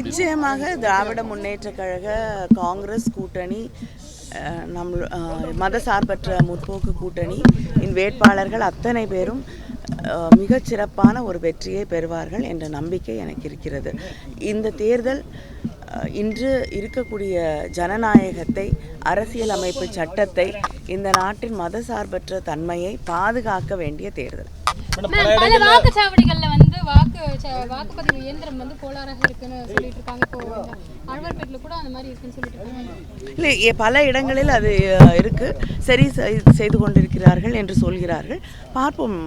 நிச்சயமாக திராவிட முன்னேற்ற கழக காங்கிரஸ் கூட்டணி அஹ், நம் மதசார்பற்ற முற்போக்கு கூட்டணி இன் வேட்பாளர்கள் அத்தனை பேரும் அஹ், மிகச் சிறப்பான ஒரு வெற்றியை பெறுவார்கள் என்ற நம்பிக்கை எனக்கு இருக்கிறது. இந்த தேர்தல் இன்று இருக்கக்கூடிய ஜனநாயகத்தை அரசியலமைப்பு சட்டத்தை இந்த நாட்டின் மதசார்பற்ற தன்மையை பாதுகாக்க வேண்டிய தேர்தல். பல வாக்குச்சாவடிகள்ல வந்து வாக்கு ச- வாக்குப்பதிவு இயந்திரம் வந்து கோளாறாக இருக்குன்னு சொல்லிட்டு இருக்காங்க இப்போ அழ்வார்பேட்டில் கூட அந்த மாதிரி இருக்குன்னு சொல்லிட்டு இருக்காங்க இல்லை எ- பல இடங்களில் அது அஹ், இருக்கு. சரி செய்- செய்து கொண்டிருக்கிறார்கள் என்று சொல்கிறார்கள். பார்ப்போம்.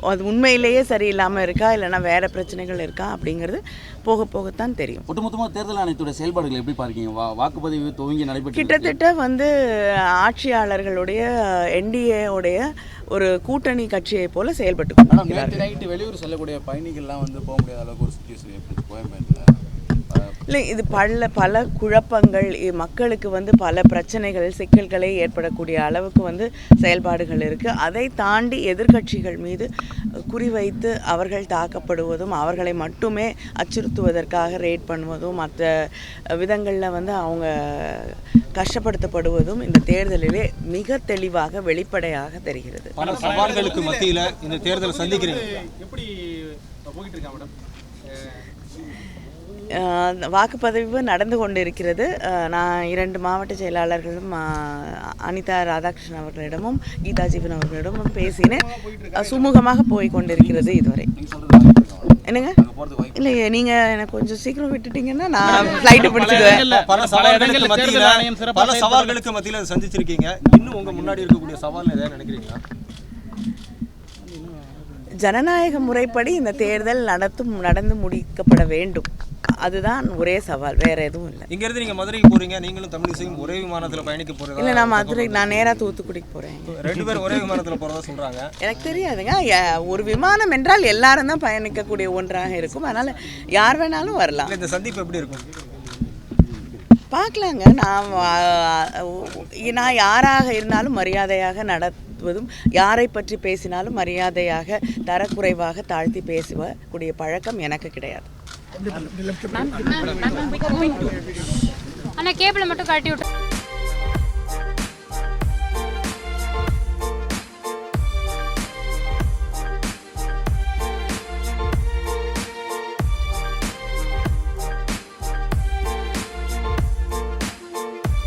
அது உண்மையிலேயே சரியில்லாமல் இருக்கா? இல்லைன்னா வேற பிரச்சனைகள் இருக்கா? அப்படிங்கிறது போக போகத்தான் தெரியும். ஒட்டுமொத்தமா தேர்தல் ஆணையத்துடைய செயல்பாடுகள் எப்படி பார்க்கீங்க? வா- வாக்குப்பதிவு துவங்கி நடைபெற்று கிட்டத்தட்ட வந்து ஆட்சியாளர்களுடைய என்டிஏ உடைய ஒரு கூட்டணி கட்சியை போல செயல்பட்டு நைட்டு வெளியூர் செல்லக்கூடிய பயணிகள்லாம் வந்து போக முடியாத அளவுக்கு ஒரு சுச்சுவேஷன் எப்படி கோயம்பேட்டில். இல்லை இது பல பல குழப்பங்கள் மக்களுக்கு வந்து பல பிரச்சனைகள் சிக்கல்களை ஏற்படக்கூடிய அளவுக்கு வந்து செயல்பாடுகள் இருக்குது அதை தாண்டி எதிர்க்கட்சிகள் மீது குறிவைத்து அவர்கள் தாக்கப்படுவதும் அவர்களை மட்டுமே அச்சுறுத்துவதற்காக ரேட் பண்ணுவதும் மற்ற விதங்களில் வந்து அவங்க கஷ்டப்படுத்தப்படுவதும் இந்த தேர்தலிலே மிக தெளிவாக வெளிப்படையாக தெரிகிறது. பல சவால்களுக்கு மத்தியில இந்த தேர்தலை சந்திக்கிறீங்க. எப்படி போயிட்டு இருக்கா மேடம்? வாக்குப்பதிவு நடந்து கொண்டிருக்கிறது. அஹ் நான் இரண்டு மாவட்ட செயலாளர்களும் அனிதா ராதாகிருஷ்ணன் அவர்களிடமும் கீதா ஜீவன் அவர்களிடமும் பேசினேன். சுமூகமாக போய் கொண்டிருக்கிறது இதுவரை. என்னங்க? இல்லை நீங்கள் எனக்கு கொஞ்சம் சீக்கிரம் விட்டுட்டீங்கன்னா நான் ஃப்ளைட்டு பிடிச்சிடுவேன். பல சவால்களுக்கு மத்தியில பல சவால்களுக்கு மத்தியில அதை சந்திச்சிருக்கீங்க. இன்னும் உங்க முன்னாடி இருக்கக்கூடிய சவால் ஏதாவது நினைக்கிறீங்களா? ஜனநாயக முறைப்படி இந்த தேர்தல் நடத்தும் நடந்து முடிக்கப்பட வேண்டும். அதுதான் ஒரே சவால் வேற எதுவும் இல்லை. இங்க இருந்து நீங்க மதுரைக்கு போறீங்க நீங்களும் தமிழிசையும் ஒரே விமானத்துல பயணிக்க போறதா இல்லை நான் மதுரை நான் நேராக தூத்துக்குடிக்கு போகிறேன் ரெண்டு பேரும் ஒரே விமானத்துல போறதா சொல்றாங்க. எனக்கு தெரியாதுங்க. ஒரு விமானம் என்றால் எல்லாரும் தான் பயணிக்கக்கூடிய ஒன்றாக இருக்கும். அதனால் யார் வேணாலும் வரலாம். இந்த சந்திப்பு எப்படி இருக்கும்? பார்க்கலாங்க. நான் நான் யாராக இருந்தாலும் மரியாதையாக நடத்துவதும் யாரை பற்றி பேசினாலும் மரியாதையாக தரக்குறைவாக தாழ்த்தி பேசக்கூடிய பழக்கம் எனக்கு கிடையாது. ஆனா கேபிளை மட்டும் கட்டி விட்டு